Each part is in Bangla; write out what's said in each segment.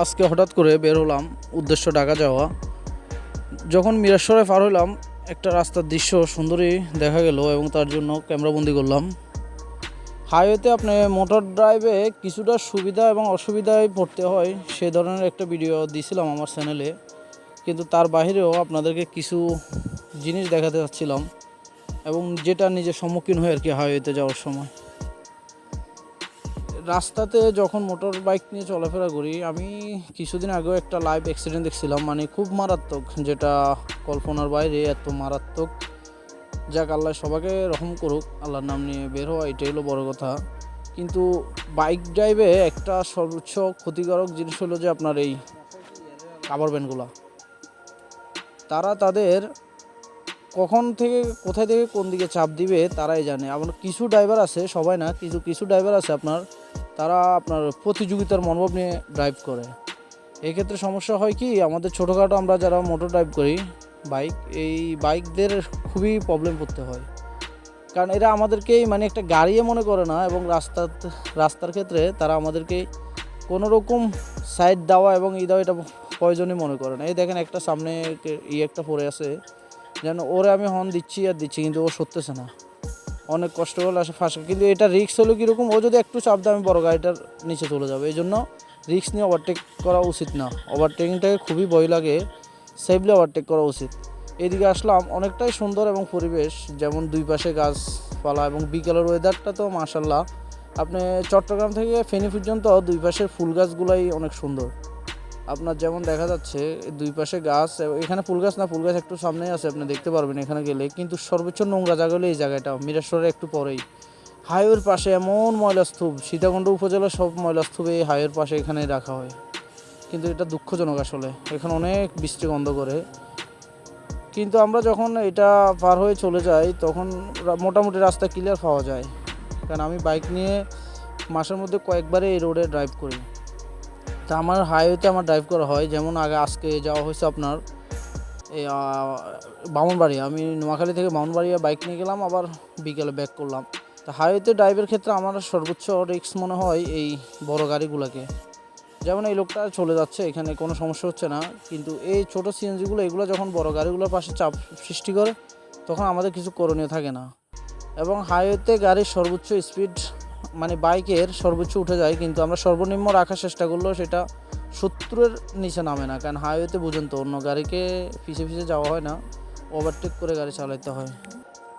আজকে হঠাৎ করে বের হলাম উদ্দেশ্য ঢাকা যাওয়া। যখন মিরাশ্বরে পার হলাম, একটা রাস্তার দৃশ্য সুন্দরই দেখা গেল এবং তার জন্য ক্যামেরাবন্দি করলাম। হাইওয়েতে আপনি মোটর ড্রাইভে কিছুটা সুবিধা এবং অসুবিধায় পড়তে হয়, সে ধরনের একটা ভিডিও দিয়েছিলাম আমার চ্যানেলে। কিন্তু তার বাইরেও আপনাদেরকে কিছু জিনিস দেখাতে চাচ্ছিলাম এবং যেটা নিজের সম্মুখীন হয় আর কি হাইওয়েতে যাওয়ার সময়। রাস্তাতে যখন মোটর বাইক নিয়ে চলাফেরা করি, আমি কিছুদিন আগেও একটা লাইভ অ্যাক্সিডেন্ট দেখছিলাম মানে খুব মারাত্মক, যেটা কল্পনার বাইরে এত মারাত্মক। যাক, আল্লাহ সবাইকে রহম করুক, আল্লাহর নাম নিয়ে বের হওয়া এটাই হলো বড় কথা। কিন্তু বাইক ড্রাইভে একটা সর্বোচ্চ ক্ষতিকারক জিনিস হলো যে আপনার এই কাভার ব্যান্ডগুলো তারা তাদের কখন থেকে, কোথায় থেকে কোন দিকে চাপ দিবে তারাই জানে। আবার কিছু ড্রাইভার আছে, সবাই না কিছু কিছু ড্রাইভার আছে আপনার, তারা আপনার প্রতিযোগিতার মনোভাব নিয়ে ড্রাইভ করে। এক্ষেত্রে সমস্যা হয় কি, আমাদের ছোটোখাটো আমরা যারা মোটর ড্রাইভ করি বাইক এই বাইকদের খুবই প্রবলেম করতে হয়। কারণ এরা আমাদেরকেই মানে একটা গাড়িও মনে করে না এবং রাস্তার রাস্তার ক্ষেত্রে তারা আমাদেরকে কোনো রকম সাইড দেওয়া এবং ই দেওয়া এটা প্রয়োজনই মনে করে না। এই দেখেন একটা সামনে ই একটা পড়ে আছে। যেন ওরে আমি হর্ন দিচ্ছি আর দিচ্ছি, কিন্তু ও সরতেছে না। অনেক কষ্ট করে আসে ফাঁসে কিন্তু এটা রিক্স হলো কীরকম, ও যদি একটু চাপ দেয় আমি বড় গাড়িটার নিচে চলে যাবে। এই জন্য রিক্স নিয়ে ওভারটেক করা উচিত না। ওভারটেকিংটাকে খুবই ভয় লাগে। সেফলি ওভারটেক করা উচিত। এদিকে আসলাম, অনেকটাই সুন্দর এবং পরিবেশ, যেমন দুই পাশে গাছপালা এবং বিকেলের ওয়েদারটা তো মাশাল্লাহ আপনি চট্টগ্রাম থেকে ফেনি পর্যন্ত দুই পাশের ফুল গাছগুলাই অনেক সুন্দর। আপনার যেমন দেখা যাচ্ছে, দুই পাশে গাছ, এখানে ফুল গাছ না, ফুল গাছ একটু সামনেই আছে, আপনি দেখতে পারবেন এখানে গেলে, কিন্তু সর্বোচ্চ নোংরা জায়গা হলো এই জায়গাটা মিরাশ্বরের একটু পরেই। হাইওয়ের পাশে এমন ময়লা স্তূপ সীতাকুণ্ড উপজেলার সব ময়লা স্তূপ এই হাইওয়ের পাশে এখানে রাখা হয়। কিন্তু এটা দুঃখজনক আসলে, এখানে অনেক বৃষ্টি গন্ধ করে। কিন্তু আমরা যখন এটা পার হয়ে চলে যাই, তখন মোটামুটি রাস্তা ক্লিয়ার পাওয়া যায়। কারণ আমি বাইক নিয়ে মাসের মধ্যে কয়েকবারে এই রোডে ড্রাইভ করি। তা আমার হাইওয়েতে আমার ড্রাইভ করা হয়। যেমন আগে আজকে যাওয়া হয়েছে আপনার এই বামনবাড়ি আমি নোয়াখালী থেকে বামনবাড়িয়া বাইক নিয়ে গেলাম, আবার বিকেলে ব্যাক করলাম। তা হাইওয়েতে ড্রাইভের ক্ষেত্রে আমার সর্বোচ্চ রিস্ক মনে হয় এই বড় গাড়িগুলোকে। যেমন এই লোকটা চলে যাচ্ছে, এখানে কোনো সমস্যা হচ্ছে না। কিন্তু এই ছোটো সিএনজিগুলো এগুলো যখন বড় গাড়িগুলোর পাশে চাপ সৃষ্টি করে, তখন আমাদের কিছু করণীয় থাকে না। এবং হাইওয়েতে গাড়ির সর্বোচ্চ স্পিড মানে বাইকের সর্বোচ্চ উঠে যায়, কিন্তু আমরা সর্বনিম্ন রাখার চেষ্টা করলেও সেটা সত্তরের নিচে নামে না। কারণ হাইওয়েতে বুঝেন তো, অন্য গাড়িকে পিছে পিছে যাওয়া হয় না ওভারটেক করে গাড়ি চালাতে হয়।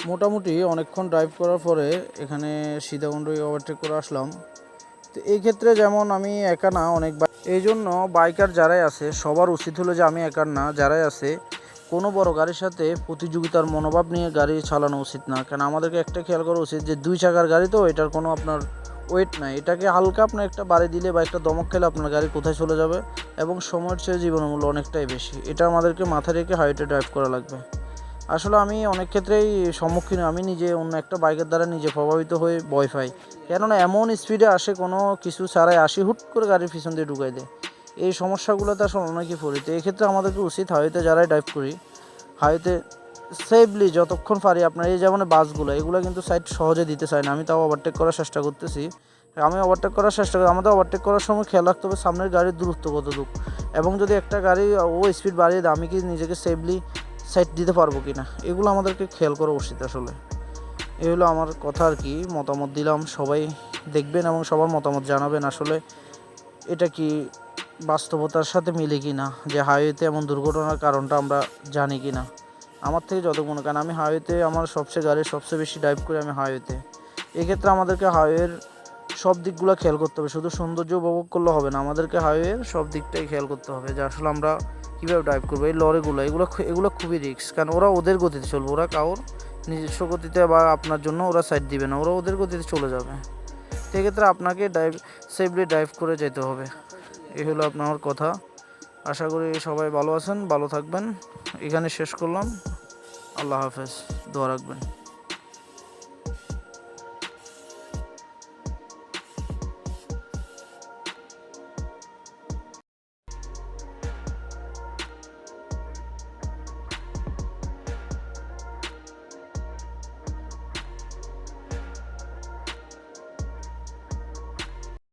মোটামুটি অনেকক্ষণ ড্রাইভ করার পরে এখানে সীতাকুণ্ড ওভারটেক করে আসলাম। তো এই ক্ষেত্রে যেমন আমি একা না, অনেক এই জন্য বাইকার যারাই আছে, সবার উচিত হলো যে আমি একার না, যারাই আছে কোনো বড় গাড়ির সাথে প্রতিযোগিতার মনোভাব নিয়ে গাড়ি চালানো উচিত না। কারণ আমাদেরকে একটা খেয়াল করা উচিত যে দুই চাকার গাড়ি তো, এটার কোনো আপনার ওয়েট নাই। এটাকে হালকা আপনার একটা বাড়ি দিলে বা একটা দমক খেলে আপনার গাড়ি কোথায় চলে যাবে এবং সময়ের চেয়ে জীবনমূল্য অনেকটাই বেশি। এটা আমাদেরকে মাথায় রেখে হাইটে ড্রাইভ করা লাগবে। আসলে আমি অনেক ক্ষেত্রেই সম্মুখীন আমি নিজে অন্য একটা বাইকের দ্বারা নিজে প্রভাবিত হয়ে ভয় পাই। কেননা এমন স্পিডে আসে কোনো কিছু ছাড়াই আসি, হুট করে গাড়ির পিছন দিয়ে ঢুকাই দেয়। এই সমস্যাগুলোতে আসলে অনেকই পড়ি তো এক্ষেত্রে আমাদেরকে উচিত হাইওয়েতে যারাই ড্রাইভ করি, হাইওয়েতে সেফলি যতক্ষণ পারি আপনার এই যেমন বাসগুলো, এগুলো কিন্তু সাইড সহজে দিতে চায় না। আমি তাও ওভারটেক করার চেষ্টা করতেছি। আমি ওভারটেক করার চেষ্টা করি, আমাদের ওভারটেক করার সময় খেয়াল রাখতে হবে সামনের গাড়ির দূরত্ব কতটুক। এবং যদি একটা গাড়ি ও স্পিড বাড়িয়ে দেয়, আমি কি নিজেকে সেফলি সাইড দিতে পারব কি না? এগুলো আমাদেরকে খেয়াল করা উচিত আসলে। এই হলো আমার কথা আর কি, মতামত দিলাম। সবাই দেখবেন এবং সবার মতামত জানাবেন আসলে এটা কি বাস্তবতার সাথে মিলে কি না? যে হাইওয়েতে এমন দুর্ঘটনার কারণটা আমরা জানি কি না? আমার থেকে যত মনে কারণ আমি হাইওয়েতে আমার সবচেয়ে গাড়ি সবচেয়ে বেশি ড্রাইভ করি আমি হাইওয়েতে এক্ষেত্রে আমাদেরকে হাইওয়ের সব দিকগুলো খেয়াল করতে হবে। শুধু সৌন্দর্য উপভোগ করলে হবে না, আমাদেরকে হাইওয়ের সব দিকটাই খেয়াল করতে হবে যে আসলে আমরা কীভাবে ড্রাইভ করব। এই লরিগুলো, এগুলো এগুলো খুবই রিস্ক কারণ ওরা ওদের গতিতে চলবে। ওরা কারোর নিজস্ব গতিতে বা আপনার জন্য ওরা সাইড দিবে না, ওরা ওদের গতিতে চলে যাবে। সেক্ষেত্রে আপনাকে ড্রাইভ সেফলি ড্রাইভ করে যেতে হবে। এই হলো আপনার কথা। আশা করি সবাই ভালো আছেন, ভালো থাকবেন। এখানে শেষ করলাম। আল্লাহ হাফেজ, দোয়া রাখবেন।